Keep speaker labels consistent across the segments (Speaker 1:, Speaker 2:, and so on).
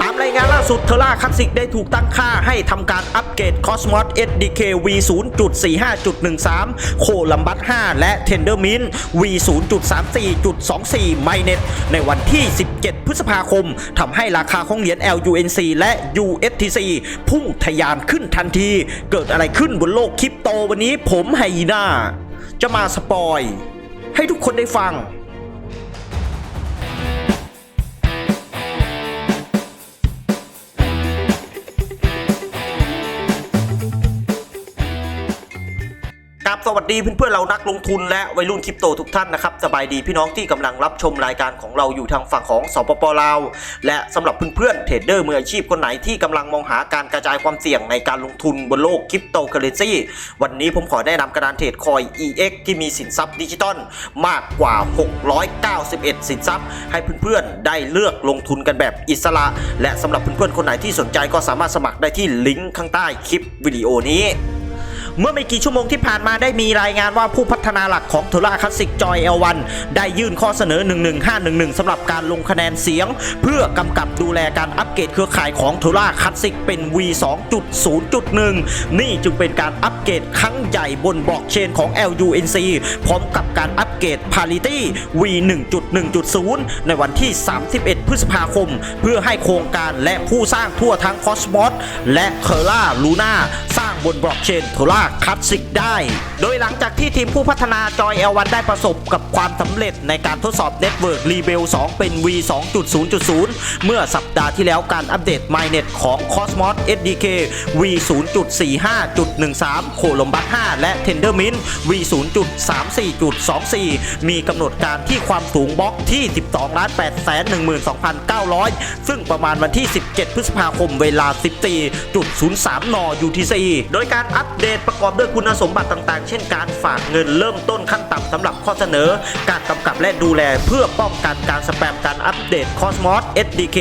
Speaker 1: ตามรายงานล่าสุดเทอร่าคลาสสิกได้ถูกตั้งค่าให้ทำการอัปเกรด Cosmos SDK V 0.45.13 โคลัมบัส 5 และ Tendermint V 0.34.24ไมเน็ตในวันที่ 17 พฤษภาคมทำให้ราคาของเหรียญ LUNC และ USTC พุ่งทะยานขึ้นทันที เกิดอะไรขึ้นบนโลกคริปโตวันนี้ผมไฮยีน่าจะมาสปอย ให้ทุกคนได้ฟัง สวัสดีเพื่อนๆเรานักลงทุนและวัยรุ่นคริปโตทุกท่านนะครับสบายดีพี่น้องที่กำลังรับชมรายการของเราอยู่ทางฝั่งของสปปลาวและสำหรับเพื่อนๆเทรดเดอร์มืออาชีพคนไหนที่กำลังมองหาการกระจายความเสี่ยงในการลงทุนบนโลกคริปโตเคอเรนซีวันนี้ผมขอแนะนำกระดานเทรดคอย EX ที่มีสินทรัพย์ดิจิตอลมากกว่า 691 สินทรัพย์ ให้เพื่อนๆได้เลือกลงทุนกันแบบอิสระ และสำหรับเพื่อนๆคนไหนที่สนใจก็สามารถสมัครได้ที่ลิงก์ข้างใต้คลิปวิดีโอนี้ เมื่อไม่กี่ชั่วโมงที่ผ่านมาได้มีรายงานว่าผู้พัฒนาหลักของโทราคลาสสิกจอย L1 ได้ยื่นข้อเสนอ 11511สำหรับการลงคะแนนเสียง เพื่อกำกับดูแลการอัปเกรดเครือข่ายของโทราคลาสสิกเป็น V 2.0.1 นี่จึงเป็นการอัปเกรดครั้งใหญ่บนบล็อกเชนของ LUNC พร้อมกับการอัปเกรด Parity V 1.1.0 ในวันที่ 31 พฤษภาคม เพื่อให้โครงการและผู้สร้างทั่วทั้ง Cosmos และเคอร่าลูน่าสร้างบนบล็อกเชนโคลาสสิกได้ โดยหลังจากที่ทีมผู้พัฒนาจอย L1 ได้ประสบกับความสำเร็จในการทดสอบ Network Rebel 2 เป็น V 2.0.0 เมื่อสัปดาห์ที่แล้วการอัปเดต MyNet ของ Cosmos SDK V 0.45.13โคลมบัส5และ Tendermint V 0.34.24 มีกำหนดการที่ความสูงบล็อกที่ 12 8 1 2 900 ซึ่งประมาณวันที่ 17 พฤษภาคมเวลา 14.03 น UTC โดยการอัปเดตประกอบด้วยคุณสมบัติต่างๆ เช่นการฝากเงินเริ่มต้นขั้นต่ำสำหรับข้อเสนอ การกำกับและดูแลเพื่อป้องกันการสแปมการอัปเดต Cosmos SDK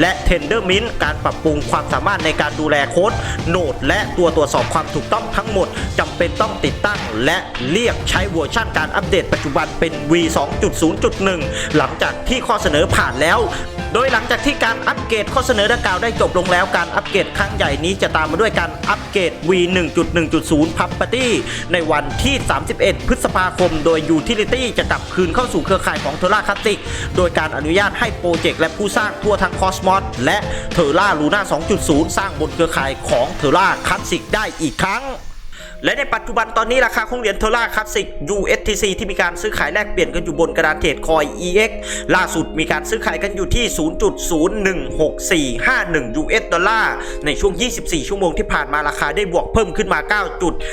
Speaker 1: และ Tendermint การปรับปรุงความสามารถในการดูแลโค้ดโนดและตัวตรวจสอบความถูกต้องทั้งหมดจำเป็นต้องติดตั้ง และเรียกใช้เวอร์ชันการอัปเดตปัจจุบันเป็น V 2.0.1 หลังจากที่ข้อเสนอผ่านแล้ว โดยหลังจากที่การอัปเกรดข้อเสนอดังกล่าวได้จบลงแล้วการอัปเกรดครั้งใหญ่นี้จะตามมาด้วยการอัปเกรด V 1.1.0 Property ในวันที่ 31 พฤษภาคม โดย Utility จะกลับคืนเข้าสู่เครือข่ายของ t e r r a Classic โดยการอนุญาตให้โปรเจกต์และผู้สร้างทั่วทั้ง Cosmos และ t e r r a Luna 2.0 สร้างบนเครือข่ายของ t e r r a Classic ได้อีกครั้ง และในปัจจุบันตอนนี้ราคาของเหรียญเทอร่าคลาสสิก USTC ที่มีการซื้อขายแลกเปลี่ยนกันอยู่บนกระดานเทรดคอย EX ล่าสุดมีการซื้อขายกันอยู่ที่ 0.01641 US ดอลลาร์ในช่วง 24 ชั่วโมงที่ผ่านมาราคาได้บวกเพิ่มขึ้นมา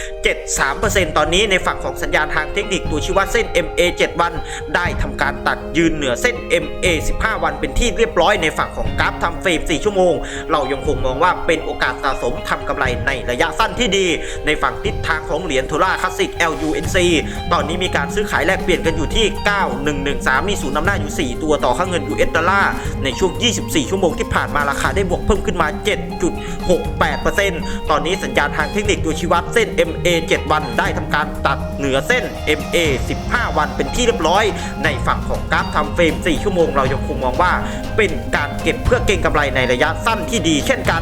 Speaker 1: 9.73%ตอนนี้ในฝั่งของสัญญาณทางเทคนิคตัวชี้วัดเส้น MA 7 วัน ได้ทำการตัดยืนเหนือเส้น MA 15 วันเป็นที่เรียบร้อยในฝั่งของกราฟทำเฟรม 4 ชั่วโมง เรายังคงมองว่าเป็นโอกาสสะสมทำกำไรในระยะสั้นที่ดีในฝั่งทิศทางของเหรียญโทราคลาสสิก LUNC ตอนนี้มีการซื้อขายแลกเปลี่ยนกันอยู่ที่ 9113 มีศูนย์นำหน้าอยู่ 4 ตัวต่อค่าเงิน US ดอลลาร์ในช่วง 24 ชั่วโมงที่ผ่านมาราคาได้บวกเพิ่มขึ้นมา 7.68%ตอนนี้สัญญาณทางเทคนิคตัวชี้วัดเส้น MA 7 วันได้ทำการตัดเหนือเส้น MA 15 วันเป็นที่เรียบร้อย ในฝั่งของกราฟทำเฟรม 4 ชั่วโมงเรายังคงมองว่า เป็นการเก็บเพื่อเก็งกำไรในระยะสั้นที่ดีเช่นกัน